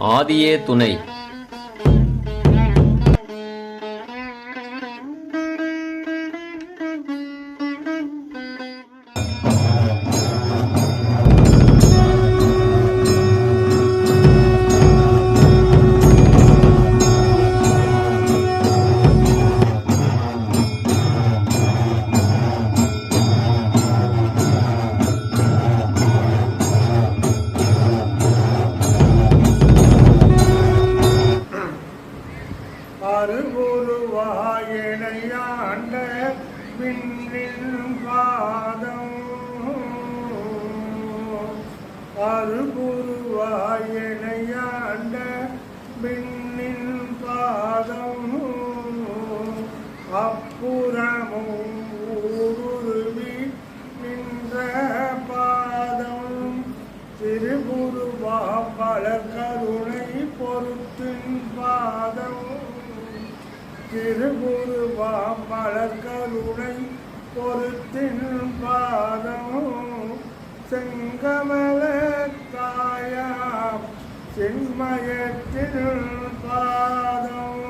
ஆதியே துணை. திருகுருவா மலர் பொறுத்தின் பாதமும் செங்கமல தாயாம் சென்மயத்தின் பாதம்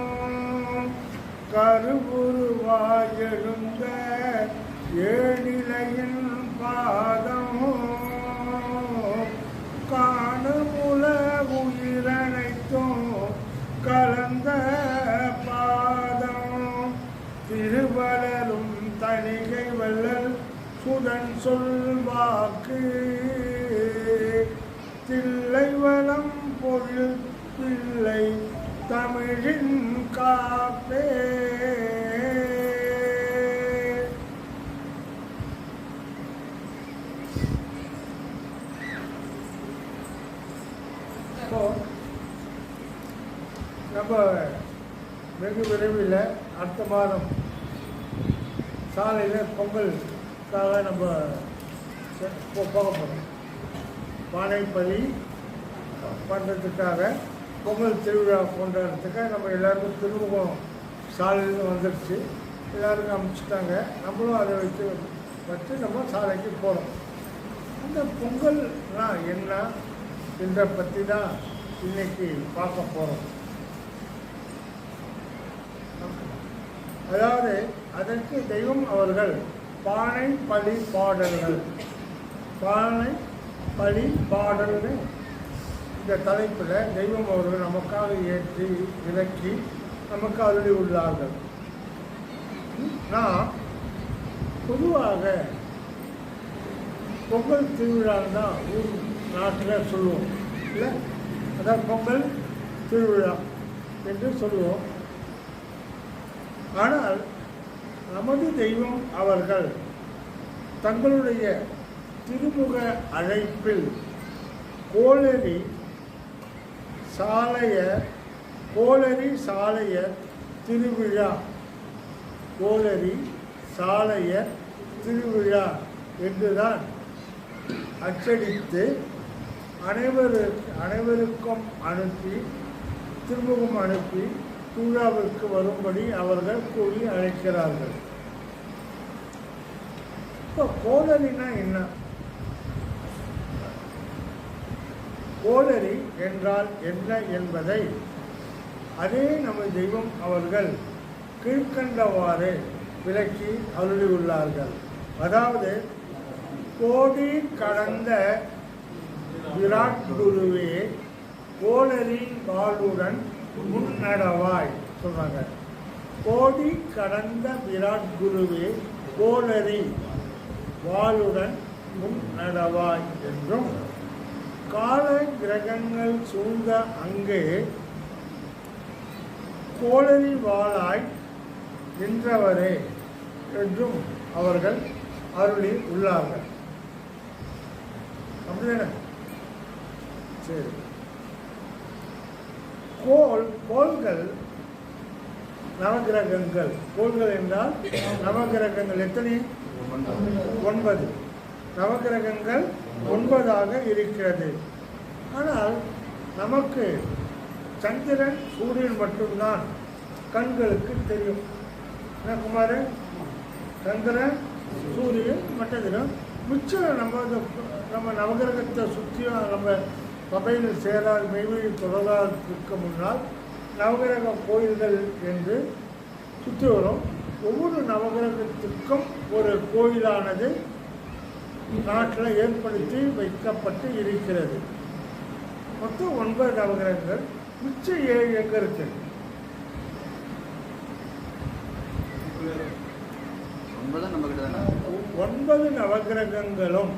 கருவுருவாய் எழுந்த ஏழிலையின் பாதம் வளம் பிள்ளை தமிழின் காப்பே. இப்போ நம்ம வெகு விரைவில் அடுத்த மாதம் சாலையில் பொங்கலுக்காக நம்ம போக போகிறோம் பானைப்பள்ளி பண்ணுறதுக்காக பொங்கல் திருவிழா கொண்டாடுறதுக்காக நம்ம எல்லாருக்கும் திருமுகம் சாலையில் வந்துடுச்சு எல்லாருக்கும் அமைச்சிட்டாங்க நம்மளும் அதை வச்சு வச்சு நம்ம சாலைக்கு போகிறோம் அந்த பொங்கல்னா என்ன என்ற பற்றி தான் இன்றைக்கி பார்க்க போகிறோம் அதாவது அதற்கு தெய்வம் அவர்கள் பானை பழி பாடல்கள். பானை பழி பாடல்னு இந்த தலைப்பில் தெய்வம் அவர்கள் நமக்காக ஏற்றி விளக்கி நமக்கு அருளி உள்ளார்கள். நான் பொதுவாக பொங்கல் திருவிழான்னு தான் ஊர் நாட்டில் சொல்லுவோம். இல்லை? அதான் பொங்கல் திருவிழா என்று சொல்லுவோம். ஆனால் நமது தெய்வம் அவர்கள் தங்களுடைய திருமுக அழைப்பில் கோளறி சாலைய கோளரி சாலைய திருவிழா. கோளரி சாலைய திருவிழா என்றுதான் அச்சடித்து அனைவரு அனைவருக்கும் அனுப்பி திருமுகம் அனுப்பி பூஜாவிற்கு வரும்படி அவர்கள் கூறி அழைக்கிறார்கள். இப்போ கோளரினா என்ன? கோளரி என்றால் என்ன என்பதை அதே நமது தெய்வம் அவர்கள் கீழ்கண்டவாறு விளக்கி அருளியுள்ளார்கள். அதாவது கோடி கடந்த விராட் குருவே கோளரி வாளுடன் முன்னடவாய் சொன்னாங்க. கோடி கடந்த விராட் குருவே கோளரி வாளுடன் முன்னடவாய் என்றும் கால கிரகங்கள் சூழ்ந்த அங்கே கோளறி வாழாய் நின்றவரே என்றும் அவர்கள் அருளி உள்ளார்கள். அப்படிதானே? சரி. கோல் கோள்கள் நவகிரகங்கள் கோள்கள் என்றால் நவகிரகங்கள் எத்தனை? ஒன்பது. நவகிரகங்கள் ஒன்பதாக இருக்கிறது. ஆனால் நமக்கு சந்திரன் சூரியன் மட்டும்தான் கண்களுக்கு தெரியும். என்ன குமாரன் சந்திரன் சூரியன் மற்றதிலும் மிச்சம் நம்ம நம்ம நவகிரகத்தை சுற்றியும் நம்ம சபையில் சேரால் மெய்வழி தொடராருக்கு முன்னால் நவகிரக கோயில்கள் என்று சுற்றி வரும். ஒவ்வொரு நவகிரகத்துக்கும் ஒரு கோயிலானது நாட்டில் ஏற்படுத்தி வைக்கப்பட்டு இருக்கிறது. மொத்தம் ஒன்பது நவகிரகங்கள் மிச்சம் ஏழு எங்கே இருக்கு. ஒன்பது நவகிரகங்களும்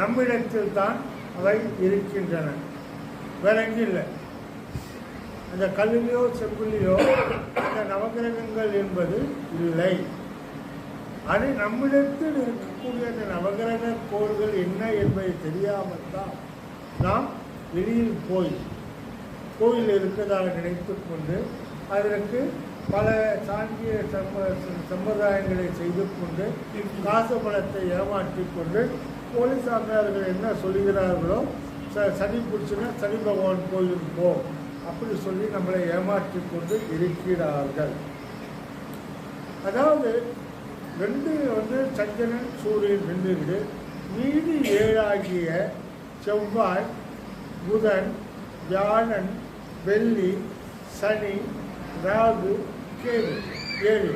நம்மிடத்தில் தான் அவை இருக்கின்றன. வேற எங்கேயும் இல்லை. அந்த கல்லிலையோ செப்பிலையோ அந்த நவகிரகங்கள் என்பது இல்லை. அது நம்மிடத்தில் இருக்கக்கூடிய அந்த நவகிரக கோள்கள் என்ன என்பதை தெரியாமல் தான் நாம் வெளியில் போய் கோயில் இருக்கிறதாக நினைத்து கொண்டு அதற்கு பல சாங்கிய சம்ப சம்பிரதாயங்களை செய்து கொண்டு காசு பணத்தை ஏமாற்றிக் கொண்டு போலீஸ் என்ன சொல்கிறார்களோ ச சனி பிடிச்சுன்னா சனி பகவான் கோயிலுக்கு போ அப்படி சொல்லி நம்மளை ஏமாற்றி கொண்டு இருக்கிறார்கள். அதாவது ரெண்டு வந்து சந்திரன் சூரியன் ரெண்டு வீடு மீதி ஏழாகிய செவ்வாய் புதன் வியாழன் வெள்ளி சனி ராகு கேது ஏழு.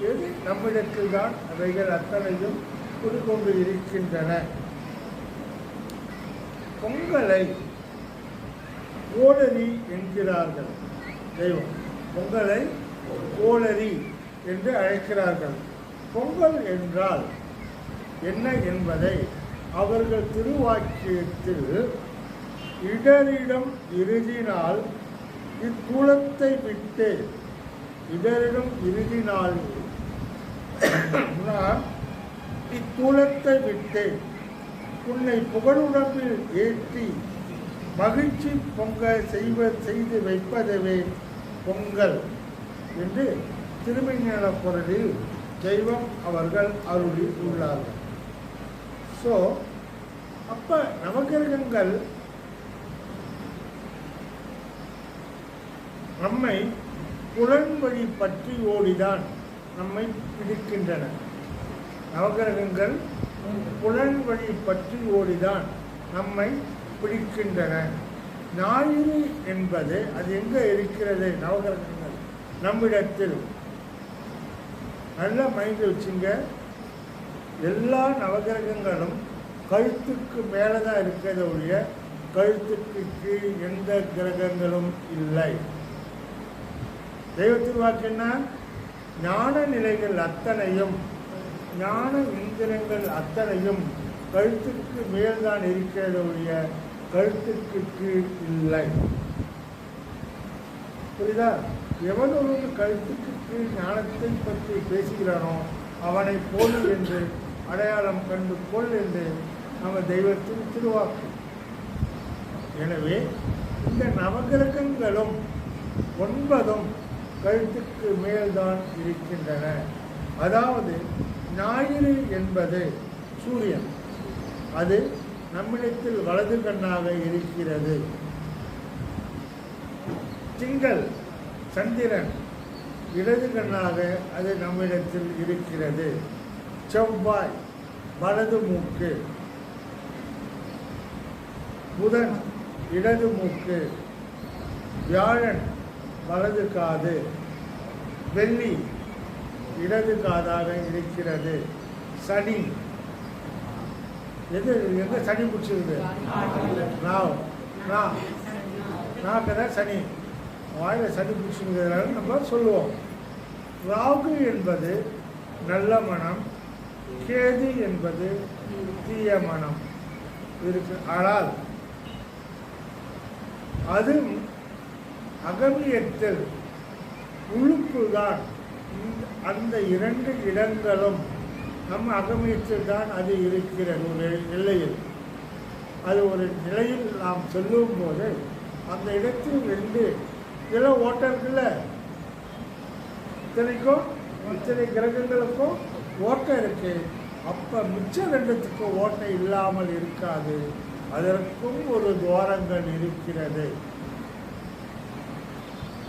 எது நம்மிடத்தில் தான்? அவைகள் அத்தனையும் குடிக்கொண்டு இருக்கின்றன. பொங்கலை கோடரி என்கிறார்கள். தெய்வம். பொங்கலை கோடரி என்று அழைக்கிறார்கள். பொங்கல் என்றால் என்ன என்பதை அவர்கள் திருவாக்கியத்தில் இடரிடம் இறுதினால் இக்குளத்தை விட்டு இடரிடம் இறுதினால் நான் விட்டு உன்னை புகழுடம்பில் ஏற்றி மகிழ்ச்சி பொங்க செய்வ செய்து வைப்பதவே பொங்கல் என்று திருமண குரலில் தெய்வம் அவர்கள் அருளி உள்ளார்கள். ஸோ அப்போ நவகிரகங்கள் நம்மை புலன் வழி பற்றி ஓடிதான் நம்மை பிடிக்கின்றன. நவகிரகங்கள் புலன்வழி பற்றி ஓடிதான் நம்மை பிடிக்கின்றன. ஞாயிறு என்பது அது எங்கே இருக்கிறது? நவகிரகங்கள். நம்மிடத்தில். நல்ல மைண்டில் வச்சுங்க. எல்லா நவகிரகங்களும் கழுத்துக்கு மேலே தான் இருக்கிறத ஒழிய கழுத்துக்கு கீழ் எந்த கிரகங்களும் இல்லை. தெய்வத்தின் வாக்குன்னா ஞான நிலைகள் அத்தனையும் ஞான இந்திரங்கள் அத்தனையும் கழுத்துக்கு மேல்தான் இருக்கிறத ஒழிய கழுத்துக்கு கீழ் இல்லை. புரியுதா? எவன் ஒருவன் கழுத்துக்கு கீழ் ஞானத்தை பற்றி பேசுகிறானோ அவனை போல் என்று அடையாளம் கண்டு கொள் என்று நம்ம தெய்வத்தின் திருவாக்கு. எனவே இந்த நவகிரகங்களும் ஒன்பதும் கழுத்துக்கு மேல்தான் இருக்கின்றன. அதாவது ஞாயிறு என்பது சூரியன். அது நம்மிடத்தில் வலது கண்ணாக இருக்கிறது. திங்கள். சந்திரன் இடது கண்ணாக அது நம்மிடத்தில் இருக்கிறது. செவ்வாய் வலது மூக்கு. புதன் இடது மூக்கு. வியாழன் வலது காது. வெள்ளி இடது காதாக இருக்கிறது. சனி. எது எங்க சனி பிடிச்சிருக்கு நான் நான் தான் சனி. வாயில் சளி பிடிச்சிருக்கிறதுனால நம்ம சொல்லுவோம். ராகு என்பது நல்ல மனம் கேது என்பது தீய மனம். இருக்கு. ஆனால் அதுவும் அகமியத்தில் உழுப்புதான். இந்த- அந்த இரண்டு இடங்களும் நம்ம அகமியத்தில் தான் அது இருக்கிறது. ஒரு நிலையில். அது ஒரு நிலையில் நாம் சொல்லும் போது அந்த இடத்தில் ரெண்டு இதெல்லாம் ஓட்டம் இருக்குல்ல? இத்தனைக்கும் இத்தனை கிரகங்களுக்கும் ஓட்டம் இருக்கு. அப்போ மிச்ச ரெண்டுத்துக்கும் ஓட்டம் இல்லாமல் இருக்காது. அதற்கும் ஒரு துவாரங்கள் இருக்கிறது.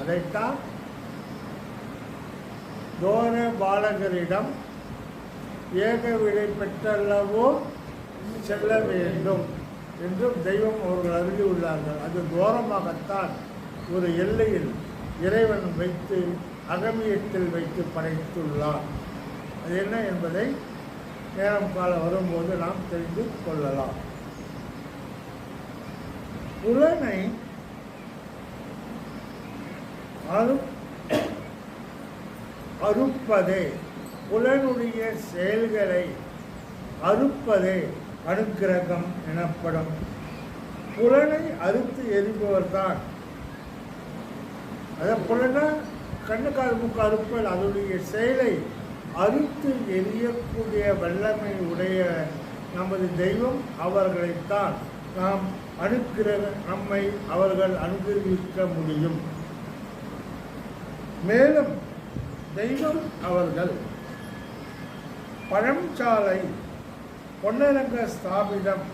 அதைத்தான் தோர பாலகரிடம் ஏக விடை பெற்றல்லவோ செல்ல வேண்டும் என்றும் தெய்வம் அவர்கள் அருகியுள்ளார்கள் அது தூரமாகத்தான் ஒரு எல்லையில் இறைவன் வைத்து அகமியத்தில் வைத்து படைத்துள்ளார். அது என்ன என்பதை நேரம் காலம் வரும்போது நாம் தெரிந்து கொள்ளலாம். புலனை அரு அறுப்பதே புலனுடைய செயல்களை அறுப்பதே அனுக்கிரகம் எனப்படும். புலனை அறுத்து எரிபவர்தான் அதை போலன்னா கண்ணுக்கால் மூக்கு அறுப்பல் அதனுடைய செயலை அறுத்து எரியக்கூடிய வல்லமை உடைய நமது தெய்வம் அவர்களைத்தான் நாம் அனுக்கிரக நம்மை அவர்கள் அனுகிரகிக்க முடியும். மேலும் தெய்வம் அவர்கள் பழம்சாலை பொன்னரங்க ஸ்தாபிதம்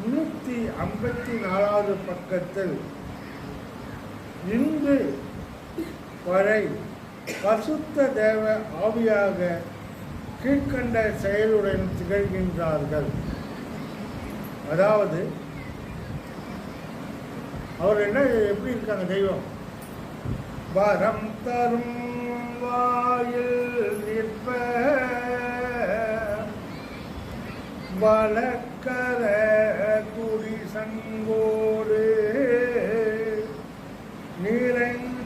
முன்னூற்றி ஐம்பத்தி நாலாவது பக்கத்தில் இன்று வரை பசுத்த தேவ ஆவியாக கீழ்கண்ட செயலுடன் திகழ்கின்றார்கள். அதாவது அவர் என்ன எப்படி இருக்காங்க தெய்வம்? வரம் தரும் வாயில் நிற்ப வழக்கர குடி சங்கோடு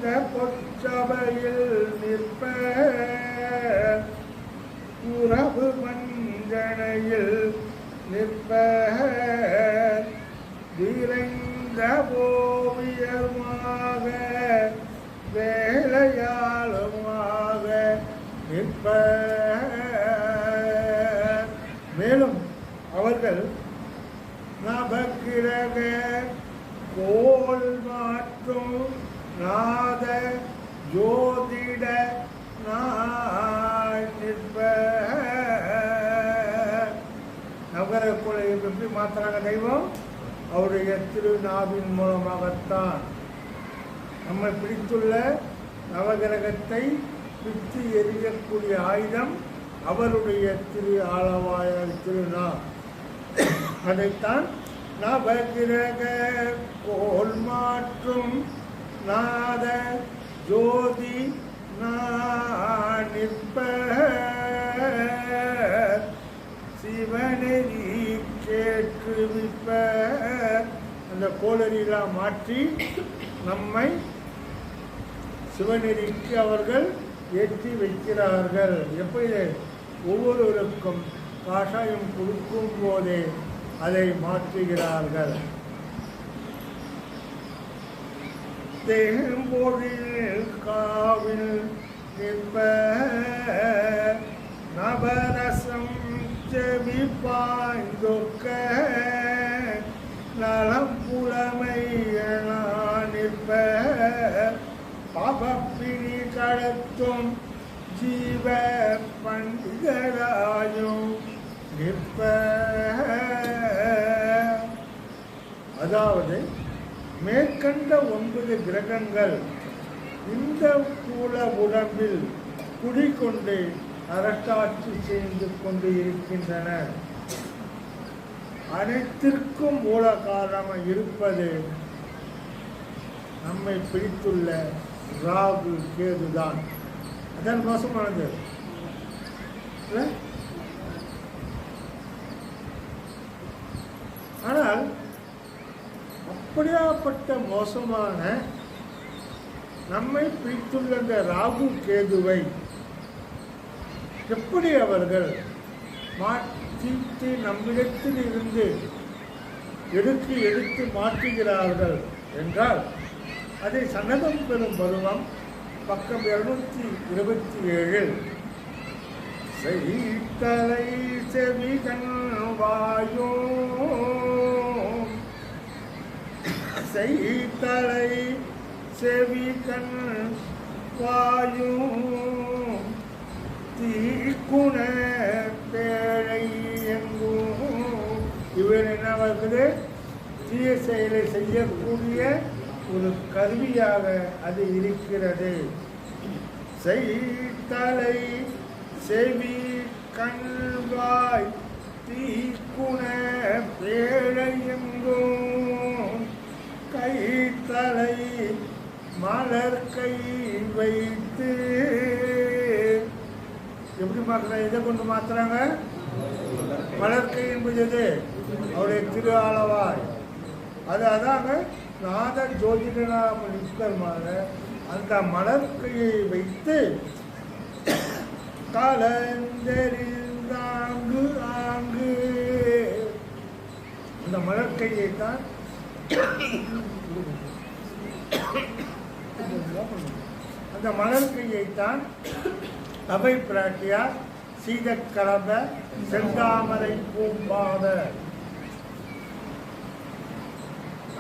இந்த பொற்சபையில் நிற்ப. உறவு மஞ்சனையில் நிற்ப. விரைந்த ஓவியமாக வேலையாளுமாக நிற்ப. மேலும் அவர்கள் நபக்கிரக கோல் மாற்றும் நாத ஜோதிட நாய் நிற்ப. நவகிரக கோலை எப்படி மாத்துறாங்க தெய்வம் அவருடைய திருநாவின் மூலமாகத்தான். நம்மை பிடித்துள்ள நவகிரகத்தை பித்து எரியக்கூடிய ஆயுதம் அவருடைய திரு ஆளவாய திருநா அதைத்தான் நவகிரக கோல் மாற்றும் நாத ஜோதி நிற்ப சிவனை கேட்டுவிப்ப அந்த கோளறியெல்லாம் மாற்றி நம்மை சிவநெறிக்கு அவர்கள் ஏற்றி வைக்கிறார்கள். எப்படி ஒவ்வொருவருக்கும் காஷாயம் கொடுக்கும் போதே அதை மாற்றுகிறார்கள். தேம்பொழில் காவில் நிற்ப நவரசம் செவி பாய்ந்தொக்க நலம் புலமையன நிற்ப பாபப்பினி கடத்தும் ஜீவ பண்டிகராயும் நிற்ப. அதாவது மேற்கண்ட ஒன்பது கிரகங்கள் இந்த கூல உடம்பில் குடிகொண்டு அரசாட்சி செய்து கொண்டு இருக்கின்றன. அனைத்திற்கும் மூல காரணமாக இருப்பது நம்மை பிடித்துள்ள ராகு கேதுதான். அதன் மோசமானது. இல்லை ஆனால் அப்படியாப்பட்ட மோசமான நம்மை பிடித்துள்ள இந்த ராகு கேதுவை எப்படி அவர்கள் மாற்றி நம்மிடத்தில் இருந்து எடுத்து எடுத்து மாற்றுகிறார்கள் என்றால் அதை சன்னதம் பெறும் பருவம் பக்கம் இருநூத்தி இருபத்தி ஏழில் செய்தலை செவி வாயோ செய்தலை செவி கண் வாயும் தீக்குண பேழை எங்கும் இவர் என்ன இருக்குது தீய செயலை செய்யக்கூடிய ஒரு கருவியாக அது இருக்கிறது. செய்தலை செவி கண்வாய் தீக்குண பேழையெங்கும் கைத்தலை மலர் கை வைத்து. எப்படி மாற்றுறாங்க இதை கொண்டு மாத்துறாங்க? மலர் என்பது எது? அவருடைய திரு ஆளவாய் அது அதாங்க நாத ஜோதிடனாக அந்த மலர் கையை வைத்து கலந்தெறிந்தாங்கு ஆங்கு. அந்த மலர் கையை தான் அந்த மலர் கையைத்தான் தபை அவை பிராட்டியார் கலந்த செந்தாமரை பூம்பாத.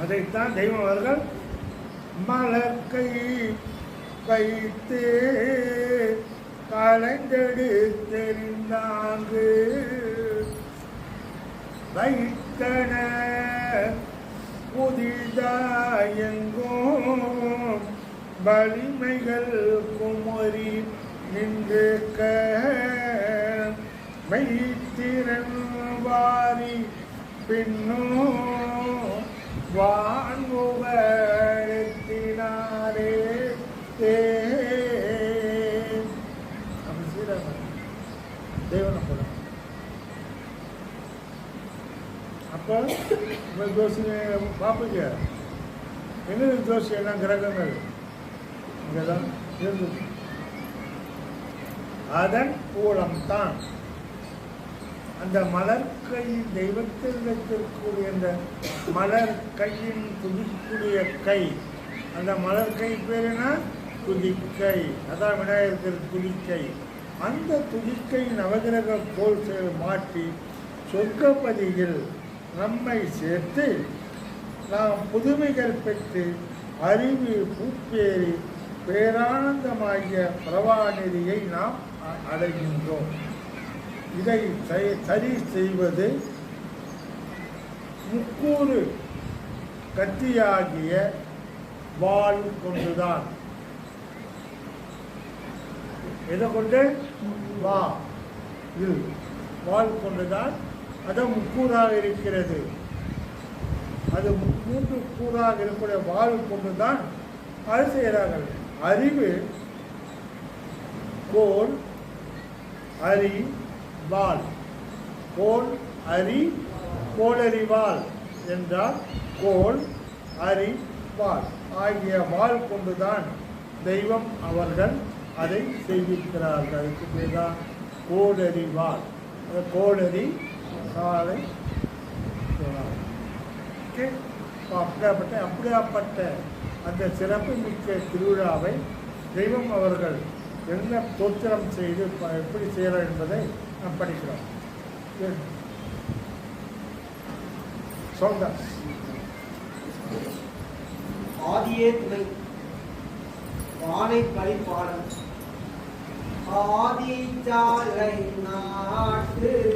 அதைத்தான் தெய்வம் அவர்கள் மலர் கை வைத்து கலைந்தெடு தெரிந்தாங்கு. வைத்தன புதிதாயெங்கும் வலிமைகள் குமரி நின்று மைத்திரன் வாரி பின்னோ. வான்முகத்தினாரே ஏ அப்படி போல. அப்போ இப்போ ஜோசியை பார்ப்பீங்க என்னது ஜோசி எல்லாம் கிரகங்கள் இங்கே தான் இருந்தது அதன் மூலம்தான் அந்த மலர் கை தெய்வத்தில் வைத்திருக்கக்கூடிய அந்த மலர் கையின் துதிக்கூடிய கை அந்த மலர் கை பேர் என்ன துதிக்கை அதான் விநாயகர் துதிக்கை அந்த துதிக்கை நவகிரக போல் மாற்றி சொர்க்கப்பதியில் நம்மை சேர்த்து நாம் புதுமைகள் பெற்று அறிவு பூப்பேறி பேரானந்தமாகிய பிரவாநிதியை நாம் அ- அடைகின்றோம். இதை சரி செய்வது முக்கூறு கத்தியாகிய வால் கொண்டுதான். எதை கொண்டு? வா. இது வாள் கொண்டுதான் அது முக்கூறாக இருக்கிறது. அது மூன்று கூறாக இருக்கக்கூடிய வாள் கொண்டுதான் அது செய்கிறார்கள். அறிவு கோல் அரி வாள். கோல் அரி கோளறிவாள் என்றால் கோல் அரி வாள் ஆகிய வாள் கொண்டுதான் தெய்வம் அவர்கள் அதை செய்திருக்கிறார்கள். அதுக்கு பேர் தான் கோடரி கோடறி அந்த ஓகே? அப்படியாப்பட்ட அப்படியாப்பட்ட அந்த சிறப்பு மிக்க திருவிழாவை தெய்வம் அவர்கள் என்ன தோத்திரம் செய்து எப்படி செய்கிறார் என்பதை நாம் படிக்கிறோம். சரி. ஆதியே துணை வானை பழிப்பாளன் ஆதி நாட்டு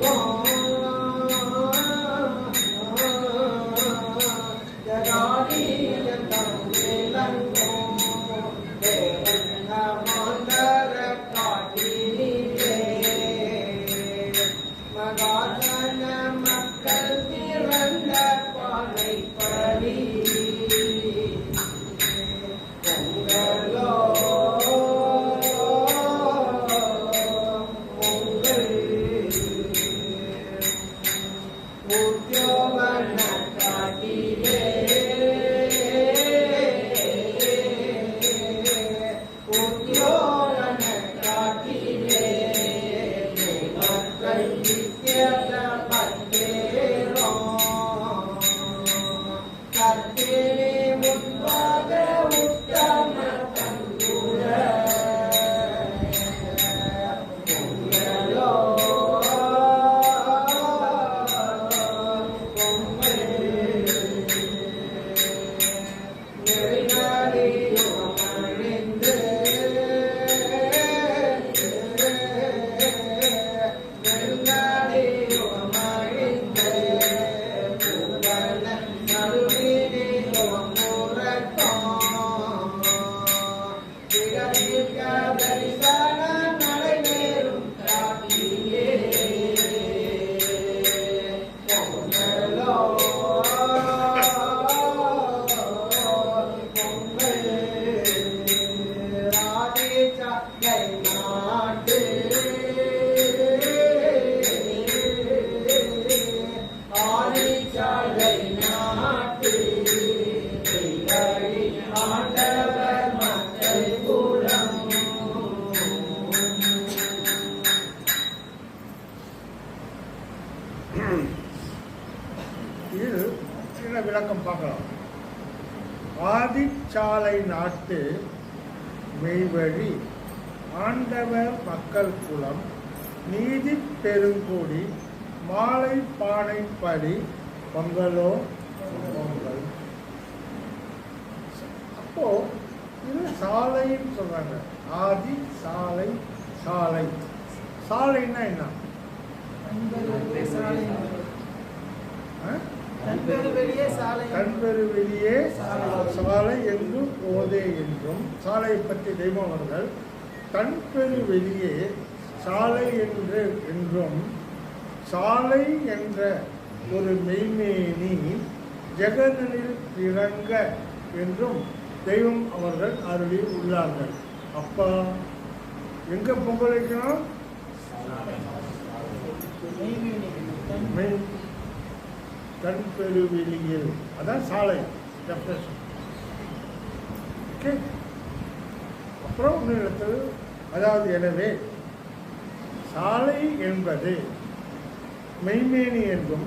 我。மெய்வழி ஆண்டவர் மக்கள் குலம் நீதி பெருங்கொடி மாலை பானைப்படி பொங்கலோ பொங்கல். அப்போ இது சாலைன்னு சொல்றாங்க. ஆதி சாலை சாலை. சாலைன்னா என்ன? சாலை. கண்பெரு வெளியே சாலை என்றும் போதே என்றும் சாலையை பற்றி தெய்வம் அவர்கள் கண்பெரு வெளியே சாலை என்று என்றும் சாலை என்ற ஒரு மெய்மேனி ஜெகனில் இறங்க என்றும் தெய்வம் அவர்கள் அருளி உள்ளார்கள். அப்பா எங்க பொங்கல் வைக்கணும் மெய் கண் பெருவெளியில் அதான் சாலை ஓகே அப்புறம் இன்னொரு இடத்துல அதாவது எனவே சாலை என்பது மெய்மேனி என்றும்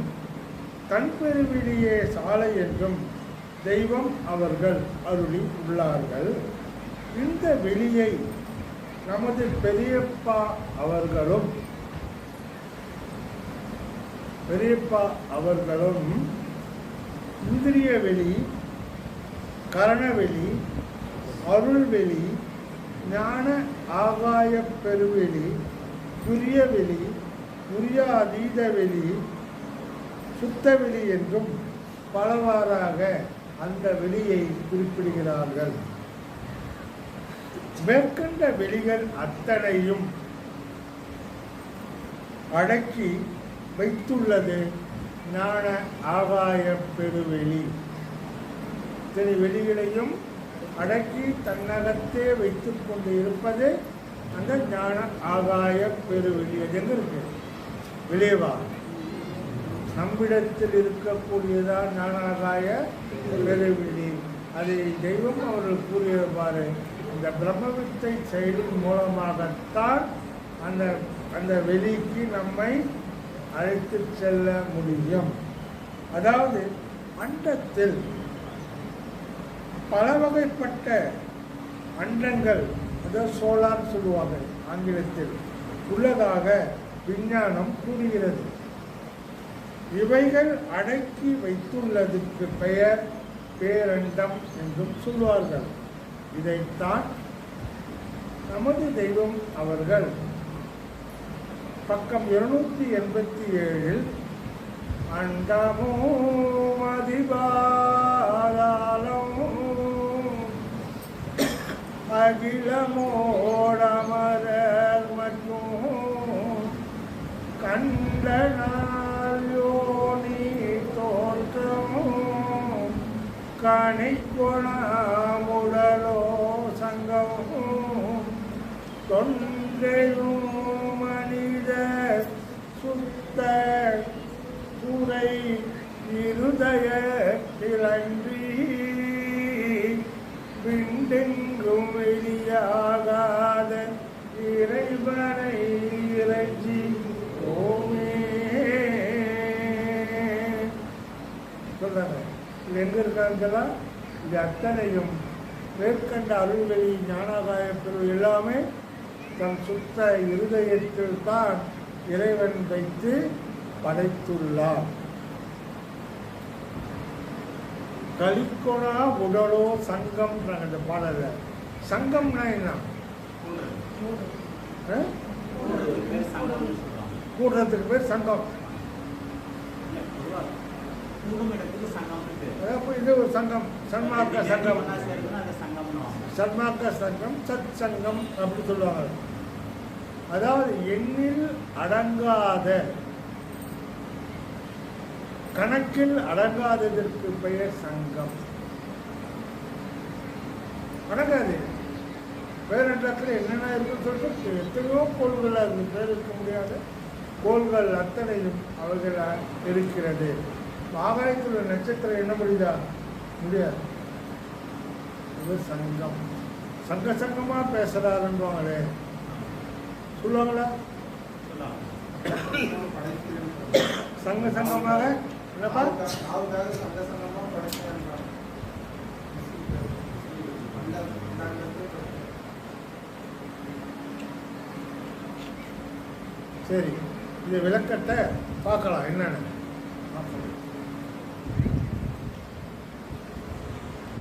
தன்பெருவிழியே சாலை என்றும் தெய்வம் அவர்கள் அருளி உள்ளார்கள். இந்த வெளியை நமது பெரியப்பா அவர்களும் பெரியப்பா அவர்களும் இந்திரிய வெளி கரணவெளி அருள்வெளி ஞான ஆகாய பெருவெளி துரியவெளி துரிய அதீத வெளி சுத்தவெளி என்றும் பலவாறாக அந்த வெளியை குறிப்பிடுகிறார்கள். மேற்கண்ட வெளிகள் அத்தனையும் அடக்கி வைத்துள்ளது. ஞான ஆகாய பெருவெளி. இத்தனை வெளிகளையும் அடக்கி தன்னகத்தே வைத்து கொண்டு இருப்பது அந்த ஞான ஆகாய பெருவெளி. அது எங்க இருக்கு? விளைவா நம்மிடத்தில் இருக்கக்கூடியதான் ஞானாகாய பெருவெளி. அதை தெய்வம் அவர்கள் கூறியிருப்பார் இந்த பிரம்மவித்தை செயலின் மூலமாகத்தான் அந்த அந்த வெளிக்கு நம்மை அழைத்து செல்ல முடியும். அதாவது அண்டத்தில் பல வகைப்பட்ட அண்டங்கள் அதாவது சோலார் சொல்லுவாங்க ஆங்கிலத்தில் உள்ளதாக விஞ்ஞானம் கூறுகிறது. இவைகள் அடக்கி வைத்துள்ளதுக்கு பெயர் பேரண்டம் என்றும் சொல்வார்கள். இதைத்தான் நமது தெய்வம் அவர்கள் பக்கம் இருநூத்தி எண்பத்தி ஏழில் அண்டமோ மதிபாராளம் அகிலமோடமரர் மற்றும் கண்டனால் தோற்றமும் தோற்றம் கணிக்குணமுடலோ சங்கம் தொன்றையும் சுத்த துறை இருதய இளன்றி விண்டெங்கும் வெளியாகாத இறைவனை இறைஞ்சி ஓமே. சொல்றாங்க. இது எங்க இருக்காங்களா இது அத்தனையும் மேற்கண்ட அருள்வெளி ஞானாதாய பெரு எல்லாமே தன் சுத்த இருதயத்தில் தான் இறைவன் வைத்து படைத்துள்ளார். கலிக்கொணா உடலோ சங்கம் அந்த பாடல சங்கம்னா என்ன? கூடுறதுக்கு பேர் சங்கம் இது ஒரு சங்கம். சன்மார்க்க சங்கம். சன்மார்க்க சங்கம் சத் சங்கம் அப்படி சொல்லுவாங்க. அதாவது எண்ணில் அடங்காத கணக்கில் அடங்காததற்கு பெயர் சங்கம். அடங்காது. பேரண்டத்தில் என்னென்ன இருக்குன்னு சொல்லிட்டு எத்தனையோ கோள்கள் அது பேர் இருக்க முடியாது. கோள்கள் அத்தனையும் அவைகள் இருக்கிறது. ஆகாயத்தில் உள்ள நட்சத்திரம் என்ன முடியுதா முடியாது. இது சங்கம். சங்க சங்கமா பேசுறாருன்றாங்களே சொல்லுவாங்களா? சங்க சங்கமாக? என்னப்பா? சங்க சரி இந்த விளக்கத்தை பார்க்கலாம் என்னன்னு.